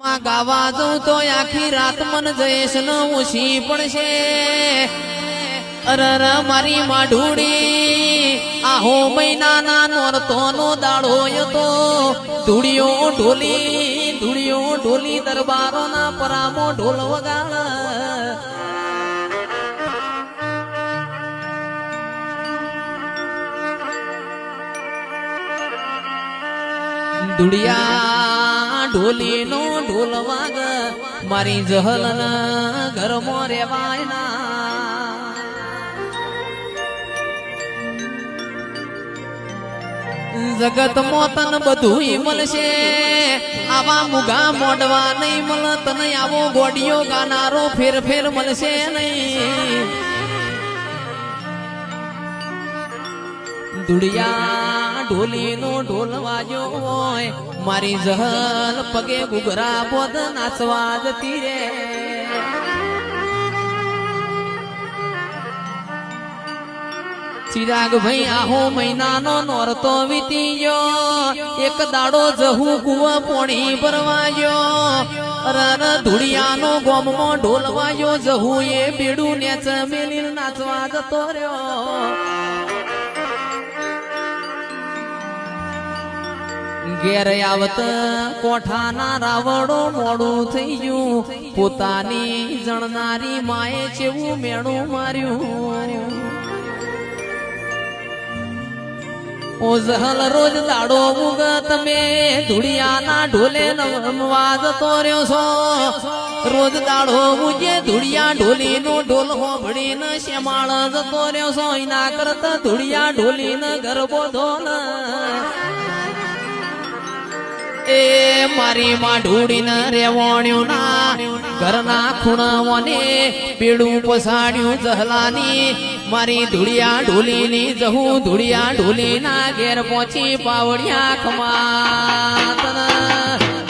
માં ગાવા જઉં તો આખી રાત મન જયેશ ન ઉછી પડશે. અરર મારી માઢુડી, આહો મહિનાના નોરતો નો દાડો હતો. ધૂળિયો ઢોલી ધૂળિયો ઢોલી દરબારો ના પરામો ઢોલ વગાડ. દુડિયા ઢોલી નો ઢોલ વાગ, મારી જહલ ઘરમાં રેવાય ના જગત મોતન બધું મળશે, આવા મુગા મોડવા નહીં મળ તને આવો ગોડિયો ગાનારો ફેર ફેર મળશે નહીં. દુડિયા ઢોલી નો ઢોલ વાજો હોય, મારી જહલ પગે ઘુઘરા બોધ નાચવા જતી રે. ચિરાગ ભાઈ આહો મહિનાનો નોરતો વીતી ગયો, એક દાડો જહુ કુવા પોણી ભરવાયો રર ગોમો ગોમમાં ઢોલ જહુ એ બેડું નેચ મેલી નાચવા જતો રહ્યો. ઘેર આવત કોઠાના રાવડો મોડું થઈ ગયું. પોતાની જણનારી માએ જેવું મેણું માર્યું. ઓઝહલ રોજ દાડો ઉગ તમે ધુડિયાના ઢોલે નમવા તોર્યો છો. રોજ દાડો મુજે ધુડિયા ઢોલી નો ઢોલ હોભળી ન શ્યામાળ જતો રહ્યો છો. એના કરતા ધુડિયા ઢોલી ન ગરબો ધોલ મારી માં ઢૂડીને રેવણ્યું ના ઘરના ખૂણાઓને પીડું પસાડ્યું જહલાની મારી ધૂળિયા ઢોલીની જહું ધૂળિયા ઢોલીના ઘેર પહોંચી પાવડિયા ખમા તને